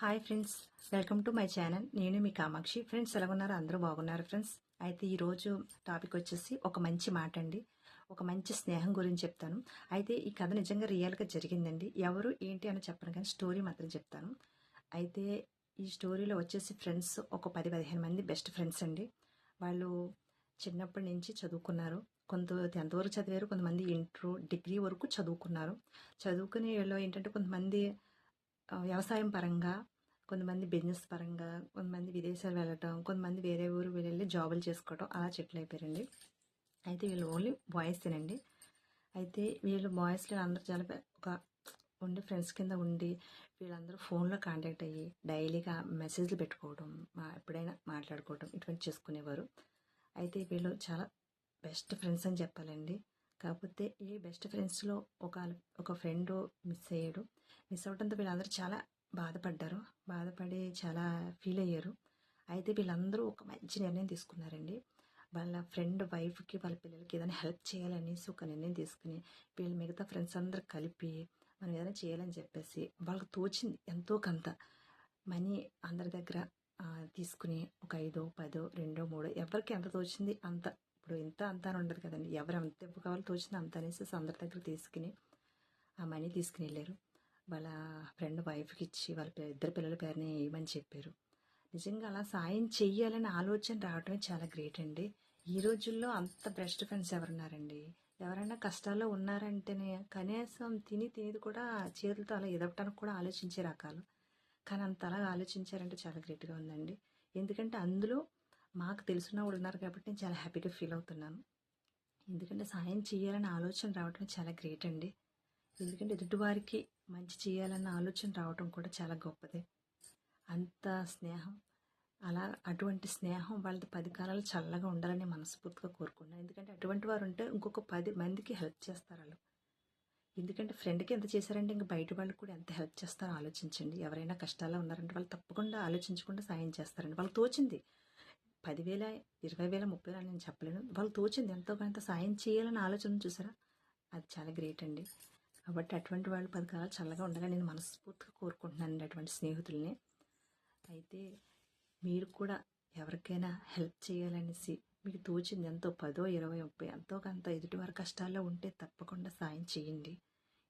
Hi friends welcome to my channel. నేను మీ Kamakshi. Friends ఎలా ఉన్నారు అందరూ బాగున్నారు ఫ్రెండ్స్. అయితే ఈరోజు టాపిక్ వచ్చేసి ఒక మంచి మాట అండి. ఒక మంచి స్నేహం గురించి చెప్తాను. అయితే ఈ కథ నిజంగా రియల్గా జరిగిందండి. ఎవరు ఏంటి అని చెప్పను కానీ స్టోరీ మాత్రం చెప్తాను. అయితే ఈ స్టోరీలో వచ్చేసి ఫ్రెండ్స్ ఒక పది పదిహేను మంది బెస్ట్ ఫ్రెండ్స్ అండి. వాళ్ళు చిన్నప్పటి నుంచి చదువుకున్నారు. కొంత టెన్త్ వరకు చదివారు? కొంతమంది ఇంటర్ డిగ్రీ వరకు చదువుకున్నారు. చదువుకునే వీళ్ళు ఏంటంటే కొంతమంది వ్యవసాయం పరంగా కొంతమంది బిజినెస్ పరంగా కొంతమంది విదేశాలు వెళ్ళటం కొంతమంది వేరే ఊరు వెళ్ళి జాబులు చేసుకోవటం అలా చెట్లు అయిపోయారండి. అయితే వీళ్ళు ఓన్లీ బాయ్సేనండి అయితే వీళ్ళు బాయ్స్లో అందరూ చాలా ఒక ఉండి ఫ్రెండ్స్ కింద ఉండి వీళ్ళందరూ ఫోన్లో కాంటాక్ట్ అయ్యి డైలీగా మెసేజ్లు పెట్టుకోవడం మా ఎప్పుడైనా మాట్లాడుకోవడం ఇటువంటి చేసుకునేవారు. అయితే వీళ్ళు చాలా బెస్ట్ ఫ్రెండ్స్ అని చెప్పాలండి. కాకపోతే ఈ బెస్ట్ ఫ్రెండ్స్లో ఒక ఒక ఫ్రెండ్ మిస్ అయ్యాడు. మిస్ అవడంతో వీళ్ళందరూ చాలా బాధపడ్డారు. బాధపడి చాలా ఫీల్ అయ్యారు. అయితే వీళ్ళందరూ ఒక మంచి నిర్ణయం తీసుకున్నారండి. వాళ్ళ ఫ్రెండ్ వైఫ్కి వాళ్ళ పిల్లలకి ఏదైనా హెల్ప్ చేయాలనేసి ఒక నిర్ణయం తీసుకుని వీళ్ళ మిగతా ఫ్రెండ్స్ అందరూ కలిపి మనం ఏదైనా చేయాలని చెప్పేసి వాళ్ళకి తోచింది ఎంతో కొంత. మనీ అందరి దగ్గర తీసుకుని ఒక ఐదో పదో రెండో మూడో ఎవరికి ఎంత తోచింది అంత. ఇప్పుడు ఇంత అంత ఉండదు కదండి. ఎవరు ఎంత కావాలో తోచింది అంత అనేసి అందరి దగ్గర తీసుకుని ఆ మనీ తీసుకుని వెళ్ళారు. వాళ్ళ ఫ్రెండ్ వైఫ్కి ఇచ్చి వాళ్ళ పే- ఇద్దరు పిల్లల పేరుని వేయమని చెప్పారు. నిజంగా అలా సాయం చెయ్యాలని ఆలోచన రావడమే చాలా గ్రేట్ అండి. ఈ రోజుల్లో అంత బెస్ట్ ఫ్రెండ్స్ ఎవరున్నారండి? ఎవరైనా కష్టాల్లో ఉన్నారంటేనే కనీసం తిని తినేది కూడా చేతులతో అలా ఎదగటానికి కూడా ఆలోచించే రకాలు. కానీ అంత అలా ఆలోచించారంటే చాలా గ్రేట్గా ఉందండి. ఎందుకంటే అందులో మాకు తెలిసిన వాళ్ళు ఉన్నారు కాబట్టి నేను చాలా హ్యాపీగా ఫీల్ అవుతున్నాను. ఎందుకంటే సాయం చేయాలని ఆలోచన రావడం చాలా గ్రేట్ అండి. ఎందుకంటే ఎదుటివారికి మంచి చేయాలన్న ఆలోచన రావడం కూడా చాలా గొప్పదే. అంత స్నేహం అలా అటువంటి స్నేహం వాళ్ళది పది కాలాలు చల్లగా ఉండాలని మనస్ఫూర్తిగా కోరుకున్నాను ఎందుకంటే అటువంటి వారు ఉంటే ఇంకొక పది మందికి హెల్ప్ చేస్తారు వాళ్ళు. ఎందుకంటే ఫ్రెండ్కి ఎంత చేశారంటే ఇంక బయట వాళ్ళకి కూడా ఎంత హెల్ప్ చేస్తారో ఆలోచించండి. ఎవరైనా కష్టాల్లో ఉన్నారంటే వాళ్ళు తప్పకుండా ఆలోచించకుండా సాయం చేస్తారండి. వాళ్ళకి తోచింది. పదివేల ఇరవై వేల ముప్పై వేల నేను చెప్పలేను. వాళ్ళు తోచింది ఎంతో కొంత సాయం చేయాలని ఆలోచన చూసారా? అది చాలా గ్రేట్ అండి. కాబట్టి అటువంటి వాళ్ళు పది కాలాలు చల్లగా ఉండగా నేను మనస్ఫూర్తిగా కోరుకుంటున్నానండి అటువంటి స్నేహితుల్ని. అయితే మీరు కూడా ఎవరికైనా హెల్ప్ చేయాలనేసి మీకు తోచింది ఎంతో పదో ఇరవై ముప్పై ఎంతో కొంత ఎదుటి వారి కష్టాల్లో ఉంటే తప్పకుండా సాయం చేయండి.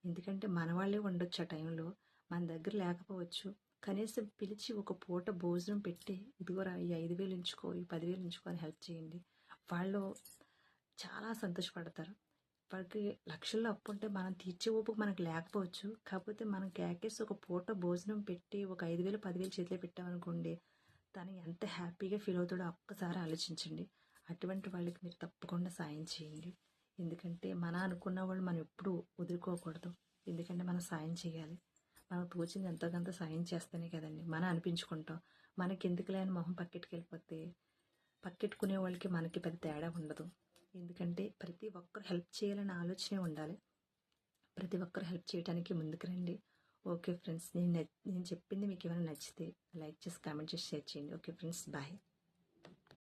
ఎందుకంటే మన వాళ్ళే ఉండొచ్చు ఆ టైంలో. మన దగ్గర లేకపోవచ్చు. కనీసం పిలిచి ఒక పూట భోజనం పెట్టి ఇదిగోరా ఈ ఐదు వేలు ఉంచుకో ఈ పదివేలు ఉంచుకో అని హెల్ప్ చేయండి. వాళ్ళు చాలా సంతోషపడతారు. వాళ్ళకి లక్షల్లో అప్పు ఉంటే మనం తీర్చే ఓపు మనకు లేకపోవచ్చు. కాకపోతే మనం కేకేసి ఒక పూట భోజనం పెట్టి ఒక ఐదు వేలు పదివేలు చేతిలో పెట్టామనుకోండి తను ఎంత హ్యాపీగా ఫీల్ అవుతాడో ఒక్కసారి ఆలోచించండి. అటువంటి వాళ్ళకి మీరు తప్పకుండా సాయం చేయండి. ఎందుకంటే మన అనుకున్న వాళ్ళు మనం ఎప్పుడూ వదులుకోకూడదు. ఎందుకంటే మనం సాయం చేయాలి. మనకు తోచింది ఎంతో కొంత సాయం చేస్తేనే కదండి. మనం అనిపించుకుంటాం. మనకి ఎందుకు లేని మొహం పక్కెట్కి వెళ్ళిపోతే పక్కెట్టుకునే వాళ్ళకి మనకి పెద్ద తేడా ఉండదు. ఎందుకంటే ప్రతి ఒక్కరు హెల్ప్ చేయాలనే ఆలోచనే ఉండాలి. ప్రతి ఒక్కరు హెల్ప్ చేయడానికి ముందుకు రండి. ఓకే ఫ్రెండ్స్ నేను నేను చెప్పింది మీకు ఏమైనా నచ్చితే లైక్ చేసి కామెంట్ చేసి షేర్ చేయండి. Okay friends bye.